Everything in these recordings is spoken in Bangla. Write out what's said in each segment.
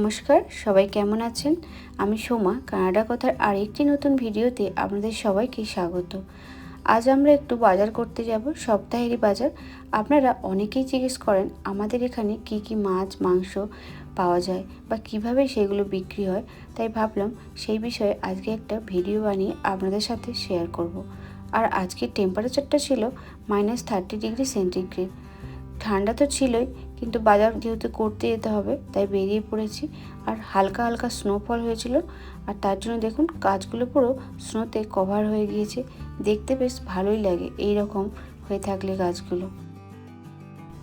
নমস্কার, সবাই কেমন আছেন? আমি সোমা, কানাডা কথার আরেকটি নতুন ভিডিওতে আপনাদের সবাইকে স্বাগত। আজ আমরা একটু বাজার করতে যাব, সপ্তাহেরই বাজার। আপনারা অনেকেই জিজ্ঞেস করেন, আমাদের এখানে কি কি মাছ, মাংস পাওয়া যায় বা কীভাবে সেগুলো বিক্রি হয়? তাই ভাবলাম সেই বিষয়ে আজকে একটা ভিডিও বানিয়ে আপনাদের সাথে শেয়ার করব। আর আজকের টেম্পারেচারটা ছিল মাইনাস থার্টি ডিগ্রি সেন্টিগ্রেড ঠান্ডা তো ছিলই, কিন্তু বাজার যেহেতু করতে যেতে হবে, তাই বেরিয়ে পড়েছি। আর হালকা হালকা স্নোফল হয়েছিল, আর তার জন্য দেখুন গাছগুলো পুরো স্নোতে কভার হয়ে গিয়েছে। দেখতে বেশ ভালোই লাগে এই রকম হয়ে থাকলে গাছগুলো।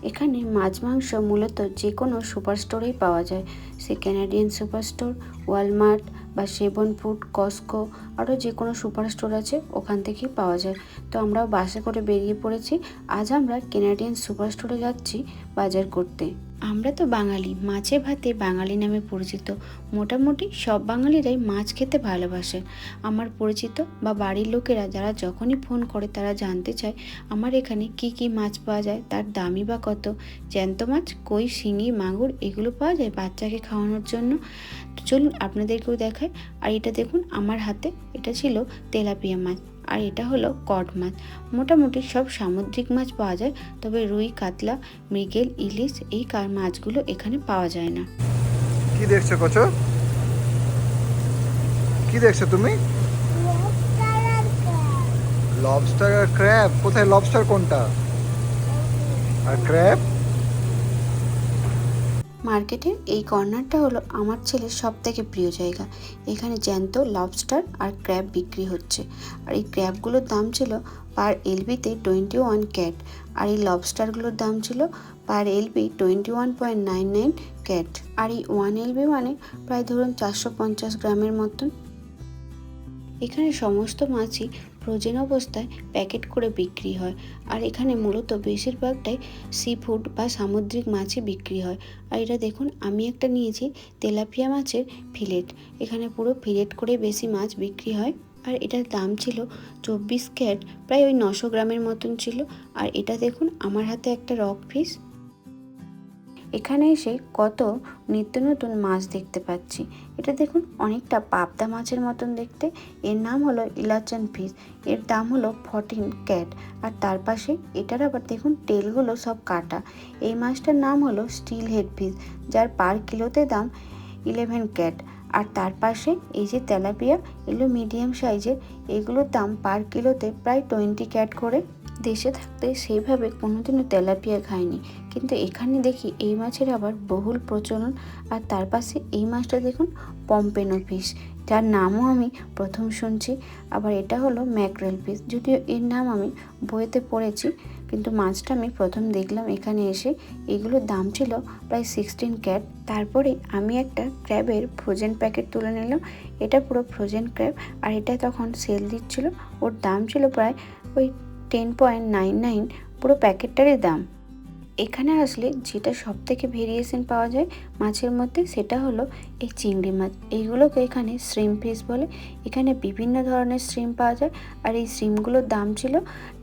এখানে মাছ মাংস মূলত যে কোনো সুপার স্টোরেই পাওয়া যায়। সে ক্যানাডিয়ান সুপার স্টোর ওয়ালমার্ট বা সেবন ফুড কস্কো আরও যে কোনো সুপার স্টোর আছে ওখান থেকেই পাওয়া যায়। তো আমরাও বাসে করে বেরিয়ে পড়েছি। আজ আমরা কেনাডিয়ান সুপার স্টোরে যাচ্ছি বাজার করতে। আমরা তো বাঙালি, মাছে ভাতে বাঙালি নামে পরিচিত। মোটামুটি সব বাঙালিরাই মাছ খেতে ভালোবাসে। আমার পরিচিত বা বাড়ির লোকেরা যারা যখনই ফোন করে তারা জানতে চায়, আমার এখানে কি কি মাছ পাওয়া যায়, তার দামই বা কত? জ্যান্ত মাছ, কই, শিঙি, মাগুর, এগুলো পাওয়া যায় বাচ্চাকে খাওয়ানোর জন্য? তো চলুন আপনাদেরকেও দেখায় আর এটা দেখুন আমার হাতে এটা ছিল তেলাপিয়া মাছ আর এটা হলো কড মাছ। মোটামুটি সব সামুদ্রিক মাছ পাওয়া যায় তবে রুই কাতলা মৃগেল ইলিশ এই কার মাছগুলো এখানে পাওয়া যায় না। কি দেখছ কচো? কি দেখছ তুমি? লবস্টার আর ক্র্যাব কোথায়? লবস্টার কোনটা? আর ক্র্যাব মার্কেটের এই কর্নারটা হলো আমার ছেলের সব থেকে প্রিয় জায়গা। এখানে জ্যান্ত লবস্টার আর ক্র্যাব বিক্রি হচ্ছে। আর এই ক্র্যাবগুলোর দাম ছিল পার এলবিতে টোয়েন্টি ওয়ান ক্যাট আর এই লবস্টারগুলোর দাম ছিল per LB twenty one point nine nine CAD আর এই ওয়ান এলবি মানে প্রায় ধরুন চারশো পঞ্চাশ গ্রামের মতন। এখানে সমস্ত মাছই ফ্রোজেন অবস্থায় প্যাকেট করে বিক্রি হয়। আর এখানে মূলত বেশিরভাগটাই সি ফুড বা সামুদ্রিক মাছই বিক্রি হয়। আর এটা দেখুন, আমি একটা নিয়েছি তেলাপিয়া মাছের ফিলেট এখানে পুরো ফিলেট করে বেশি মাছ বিক্রি হয়। আর এটার দাম ছিল চব্বিশ ক্যাট প্রায় ওই নশো গ্রামের মতন ছিল। আর এটা দেখুন, আমার হাতে একটা রক ফিস এখানে এসে কত নিত্য নতুন মাছ দেখতে পাচ্ছি। এটা দেখুন, অনেকটা পাবদা মাছের মতন দেখতে। এর নাম হলো ইলাচান ফিশ। এর দাম হলো ফর্টিন ক্যাট আর তার পাশে এটার আবার দেখুন, তেলগুলো সব কাটা। এই মাছটার নাম হলো স্টিল হেড ফিশ, যার পার কিলোতে দাম ইলেভেন ক্যাট আর তার পাশে এই যে তেলাপিয়া, এগুলো মিডিয়াম সাইজের এগুলোর দাম পার কিলোতে প্রায় টোয়েন্টি ক্যাট করে। দেশে থাকতে সেইভাবে কোনোদিনও তেলাপিয়া খাইনি কিন্তু এখানে দেখি এই মাছের আবার বহুল প্রচলন, আর তার পাশে এই মাছটা দেখুন, পম্পেনো ফিশ। যার নামও আমি প্রথম শুনছি, আবার এটা হলো ম্যাকরেল ফিশ। যদিও এর নাম আমি বইতে পড়েছি, কিন্তু মাছটা আমি প্রথম দেখলাম এখানে এসে। এগুলোর দাম ছিল প্রায় সিক্সটিন ক্যাট তারপরে আমি একটা ক্র্যাবের ফ্রোজেন প্যাকেট তুলে নিলাম। এটা পুরো ফ্রোজেন ক্র্যাব আর এটা তখন সেল দিচ্ছিল। ওর দাম ছিল প্রায় ওই টেন পয়েন্ট নাইন নাইন পুরো প্যাকেটটারই দাম। এখানে আসলে যেটা সব থেকে ভেরিয়েশন পাওয়া যায় মাছের মধ্যে, সেটা হলো এই চিংড়ি মাছ। এইগুলোকে এখানে শ্রিম ফিস বলে। এখানে বিভিন্ন ধরনের শ্রিম পাওয়া যায়। আর এই শ্রিমগুলোর দাম ছিল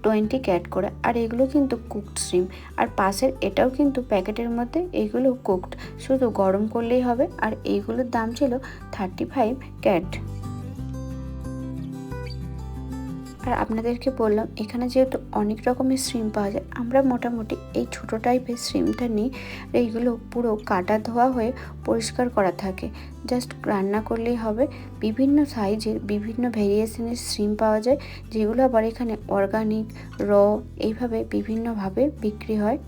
টোয়েন্টি ক্যাট করে। আর এগুলো কিন্তু কুকড শ্রিম আর পাশের এটাও কিন্তু প্যাকেটের মধ্যে এইগুলো কুকড শুধু গরম করলেই হবে। আর এইগুলোর দাম ছিল থার্টি ফাইভ ক্যাট। আর আপনাদেরকে বললাম, এখানে যেহেতু অনেক রকমের স্ট্রিম পাওয়া যায়, আমরা মোটামুটি এই ছোটো টাইপের স্ট্রিমটা নিই এইগুলো পুরো কাটা ধোয়া হয়ে পরিষ্কার করা থাকে। জাস্ট রান্না করলেই হবে। বিভিন্ন সাইজের বিভিন্ন ভেরিয়েশনের স্ট্রিম পাওয়া যায়, যেগুলো আবার এখানে অর্গানিক র এইভাবে বিভিন্নভাবে বিক্রি হয়।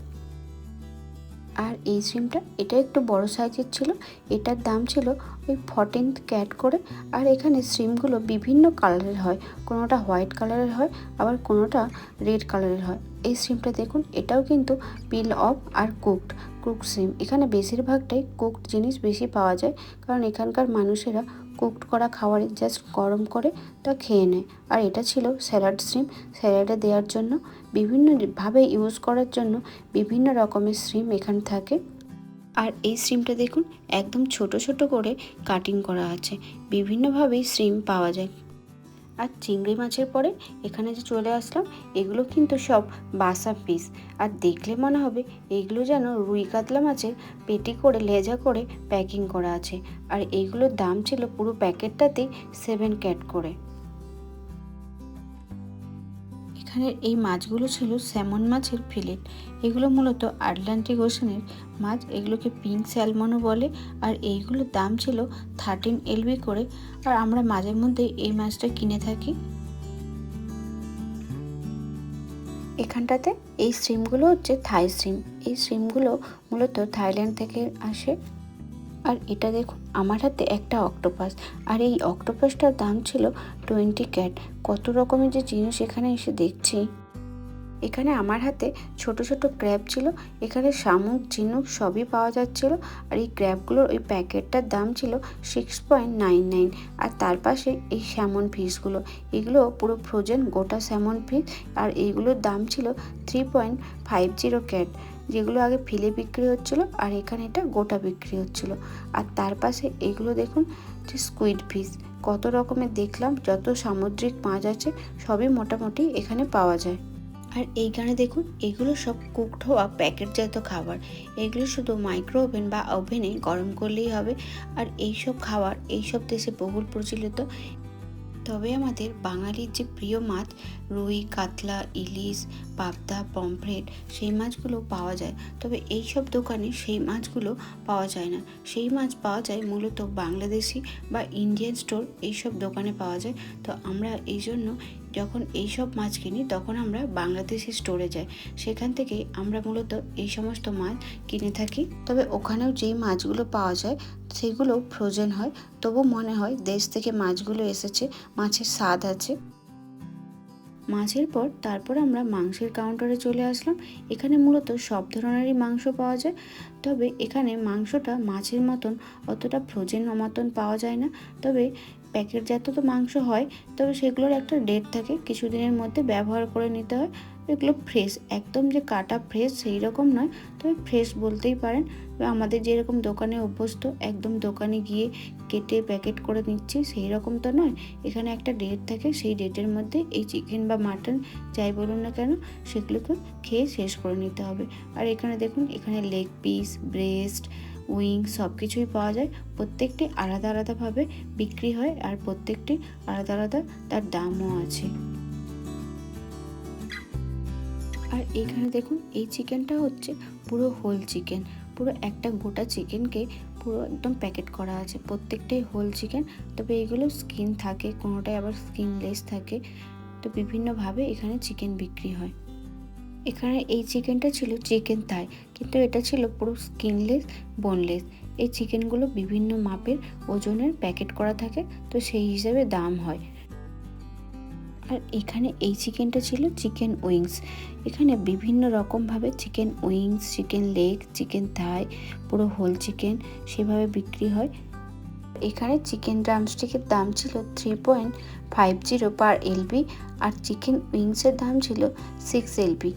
আর এই সিমটা এটা একটু বড় সাইজের ছিল, এটার দাম ছিল ওই ফর্টিন্থ ক্যাট করে, আর এখানে সিমগুলো বিভিন্ন কালারের হয়। কোনোটা হোয়াইট কালারের হয়, আবার কোনোটা রেড কালারের হয়। এই সিমটা দেখুন, এটাও কিন্তু পিল অফ আর কুকড কুকড সিম এখানে বেশিরভাগটাই কুকড জিনিস বেশি পাওয়া যায়, কারণ এখানকার মানুষেরা কুকড করা খাবারে জাস্ট গরম করে তা খেয়ে নেয়। আর এটা ছিল স্যালাড স্ট্রিম স্যালাডে দেওয়ার জন্য, বিভিন্নভাবে ইউজ করার জন্য বিভিন্ন রকমের স্ট্রিম এখানে থাকে। আর এই স্ট্রিমটা দেখুন, একদম ছোট ছোট করে কাটিং করা আছে। বিভিন্নভাবেই স্ট্রিম পাওয়া যায়। আর চিংড়ি মাছের পরে এখানে যে চলে আসলাম, এগুলো কিন্তু সব বাসা পিস। আর দেখলে মনে হবে, এগুলো যেন রুই কাতলা মাছের পেটি করে, লেজা করে প্যাকিং করা আছে। আর এইগুলোর দাম ছিল পুরো প্যাকেটটাতেই সেভেন ক্যাট করে। এখানে এই মাছগুলো ছিল স্যামন মাছের ফিলেট এগুলো মূলত আটলান্টিক ওশানের মাছ। এগুলোকে পিঙ্ক স্যালমনও বলে। আর এইগুলোর দাম ছিল থার্টিন এলবি করে। আর আমরা মাঝে মধ্যে এই মাছটা কিনে থাকি। এখানটাতে এই স্ট্রিমগুলো হচ্ছে থাই স্ট্রিম এই স্ট্রিমগুলো মূলত থাইল্যান্ড থেকে আসে। আর এটা দেখুন, আমার হাতে একটা অক্টোপাস আর এই অক্টোপাসটার দাম ছিল টোয়েন্টি ক্যাট কত রকমের যে জিনিস এখানে এসে দেখছি। এখানে আমার হাতে ছোট ছোট ক্র্যাব ছিল, এখানে শামুক, ঝিনুক সবই পাওয়া যাচ্ছিল। আর এই ক্র্যাবগুলোর ওই প্যাকেটটার দাম ছিল সিক্স পয়েন্ট নাইন নাইন আর তার পাশে এই স্যামন ফিশগুলো এগুলো পুরো ফ্রোজেন গোটা স্যামন ফিশ আর এইগুলোর দাম ছিল three point five zero CAD যেগুলো আগে ফিলে বিক্রি হচ্ছিল আর এখানে এটা গোটা বিক্রি হচ্ছিল। আর তার পাশে এগুলো দেখুন যে স্কুইড ফিশ কত রকমের দেখলাম, যত সামুদ্রিক মাছ আছে, সবই মোটামুটি এখানে পাওয়া যায়। আর এইখানে দেখুন, এগুলো সব কুকড হওয়া প্যাকেটজাত খাবার। এগুলো শুধু মাইক্রো ওভেন বা ওভেনে গরম করলেই হবে। আর এইসব খাবার, এইসব দেশে বহুল প্রচলিত। তবে আমাদের বাঙালির যে প্রিয় মাছ, রুই, কাতলা, ইলিশ, পাবদা, পমফ্রেট, সেই মাছগুলো পাওয়া যায়। তবে এই সব দোকানে সেই মাছগুলো পাওয়া যায় না। সেই মাছ পাওয়া যায় মূলত বাংলাদেশি বা ইন্ডিয়ান স্টোর, এইসব দোকানে পাওয়া যায়। তো আমরা এই জন্য যখন এই সব মাছ কিনি, তখন আমরা বাংলাদেশি স্টোরে যাই। সেখান থেকে আমরা মূলত এই সমস্ত মাছ কিনে থাকি। তবে ওখানেও যেই মাছগুলো পাওয়া যায়, সেগুলো ফ্রোজেন হয়। তবু মনে হয় দেশ থেকে মাছগুলো এসেছে, মাছের স্বাদ আছে। মাছের পর তারপর আমরা মাংসের কাউন্টারে চলে আসলাম। এখানে মূলত সব ধরনেরই মাংস পাওয়া যায়। তবে এখানে মাংসটা মাছের মতন অতটা ফ্রোজেন মতন পাওয়া যায় না। তবে প্যাকেটজাত তো মাংস হয়, তবে সেগুলোর একটা ডেট থাকে, কিছুদিনের মধ্যে ব্যবহার করে নিতে হয়। এগুলো ফ্রেশ একদম যে কাটা ফ্রেশ সেই রকম নয়, তবে ফ্রেশ বলতেই পারেন। আমাদের যেরকম দোকানে অভ্যস্ত, একদম দোকানে গিয়ে কেটে প্যাকেট করে নিচ্ছি সেই রকম তো নয়। এখানে একটা ডেট থাকে, সেই ডেটের মধ্যে এই চিকেন বা মাটন যাই বলুন না কেন, সেগুলোকে খেয়ে শেষ করে নিতে হবে। আর এখানে দেখুন, এখানে লেগ পিস ব্রেস্ট উইং সব কিছুই পাওয়া যায়। প্রত্যেকটি আলাদা আলাদাভাবে বিক্রি হয় আর প্রত্যেকটি আলাদা আলাদা তার দামও আছে। আর এখানে দেখুন, এই চিকেনটা হচ্ছে পুরো হোল চিকেন। পুরো একটা গোটা চিকেনকে পুরো একদম প্যাকেট করা আছে। প্রত্যেকটাই হোল চিকেন। তবে এগুলো স্কিন থাকে, কোনোটাই আবার স্কিনলেস থাকে। তো বিভিন্নভাবে এখানে চিকেন বিক্রি হয়। এখানে এই চিকেনটা ছিল চিকেন থাই, কিন্তু এটা ছিল পুরো স্কিনলেস, বোনলেস। এই চিকেনগুলো বিভিন্ন মাপের ওজনের প্যাকেট করা থাকে, তো সেই হিসাবে দাম হয়। আর এখানে এই চিকেনটা ছিল চিকেন উইংস। এখানে বিভিন্ন রকমভাবে chicken wings, chicken leg, chicken thigh, পুরো হোল চিকেন সেভাবে বিক্রি হয়। এখানে চিকেন ড্রামস্টিকের দাম ছিল three point five zero per LB, আর চিকেন উইংসের দাম ছিল সিক্স এলবি।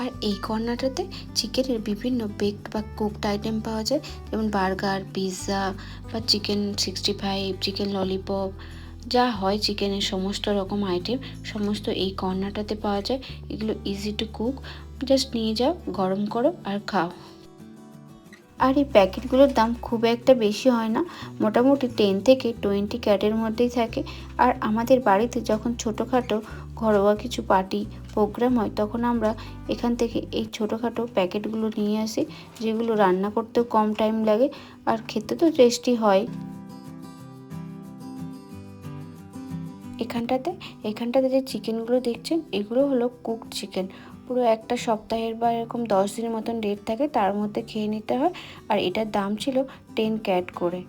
আর এই কর্নারটাতে চিকেনের বিভিন্ন বেকড বা কুকড আইটেম পাওয়া যায়। যেমন বার্গার, পিৎজা বা chicken sixty five chicken lollipop যা হয় চিকেনের সমস্ত রকম আইটেম সমস্ত এই কর্নারটাতে পাওয়া যায়। এগুলো ইজি টু কুক জাস্ট নিয়ে যাও, গরম করো আর খাও। আর এই প্যাকেটগুলোর দাম খুব একটা বেশি হয় না। মোটামুটি টেন থেকে টোয়েন্টি ক্যাটের মধ্যেই থাকে। আর আমাদের বাড়িতে যখন ছোটোখাটো ঘরোয়া কিছু পার্টি প্রোগ্রাম হয়, তখন আমরা এখান থেকে এই ছোটোখাটো প্যাকেটগুলো নিয়ে আসি, যেগুলো রান্না করতেও কম টাইম লাগে আর খেতে তো টেস্টি হয়। এখানটাতে এখানটাতে যে চিকেনগুলো দেখছেন, এগুলো হলো কুক চিকেন। পুরো একটা সপ্তাহের বা এরকম দশ দিনের মতন ডেট থাকে, তার মধ্যে খেয়ে নিতে হয়। আর এটার দাম ছিল টেন ক্যাট করে।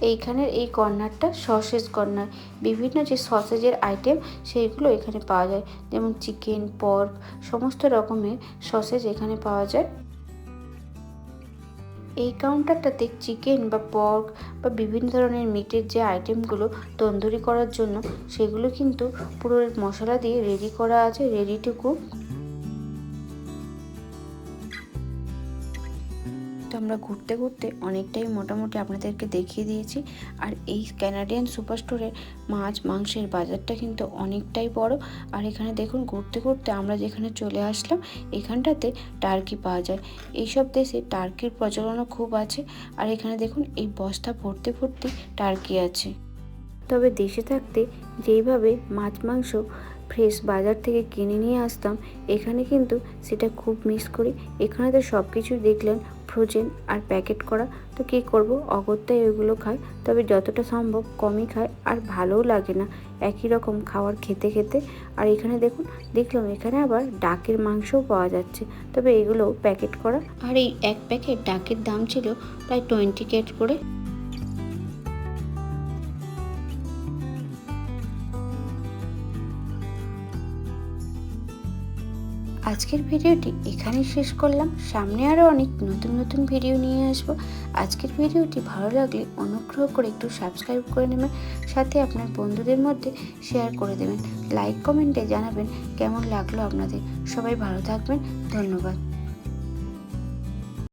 এইখানের এই কর্নারটা সসেজ কর্নার। বিভিন্ন যে সসেজের আইটেম সেইগুলো এখানে পাওয়া যায়। যেমন চিকেন পর্ক সমস্ত রকমের সসেজ এখানে পাওয়া যায়। এই কাউন্টারটাতে চিকেন বা পর্ক বা বিভিন্ন ধরনের মিটের যে আইটেমগুলো তন্দুরি করার জন্য, সেগুলো কিন্তু পুরো মশলা দিয়ে রেডি করা আছে রেডি টু কুক আমরা ঘুরতে ঘুরতে অনেকটাই মোটামুটি আপনাদেরকে দেখিয়ে দিয়েছি। আর এই ক্যানাডিয়ান সুপার স্টোরের মাছ, মাংসের বাজারটা কিন্তু অনেকটাই বড়। আর এখানে দেখুন, ঘুরতে ঘুরতে আমরা যেখানে চলে আসলাম, এখানটাতে টার্কি পাওয়া যায়। এইসব দেশে টার্কির প্রচলনও খুব আছে। আর এখানে দেখুন, এই বস্তা ভর্তি ভর্তি টার্কি আছে। তবে দেশে থাকতে যেইভাবে মাছ, মাংস ফ্রেশ বাজার থেকে কিনে নিয়ে আসতাম, এখানে কিন্তু সেটা খুব মিস করি। এখানে তো সব কিছুই দেখলেন ফ্রোজেন আর প্যাকেট করা। তো কী করব? অগত্যাই ওইগুলো খাই। তবে যতটা সম্ভব কমই খায় আর ভালোও লাগে না। একই রকম খাবার খেতে খেতে। আর এখানে দেখুন, দেখলাম এখানে আবার ডাকের মাংসও পাওয়া যাচ্ছে। তবে এগুলো প্যাকেট করা। আর এই এক প্যাকেট ডাকের দাম ছিল প্রায় টোয়েন্টি কেট করে। আজকের ভিডিওটি এখানেই শেষ করলাম। সামনে আরও অনেক নতুন নতুন ভিডিও নিয়ে আসব। আজকের ভিডিওটি ভালো লাগলে অনুগ্রহ করে একটু সাবস্ক্রাইব করে নেবেন, সাথে আপনার বন্ধুদের মধ্যে শেয়ার করে দেবেন। লাইক কমেন্টে জানাবেন কেমন লাগল আপনাদের। সবাই ভালো থাকবেন। ধন্যবাদ।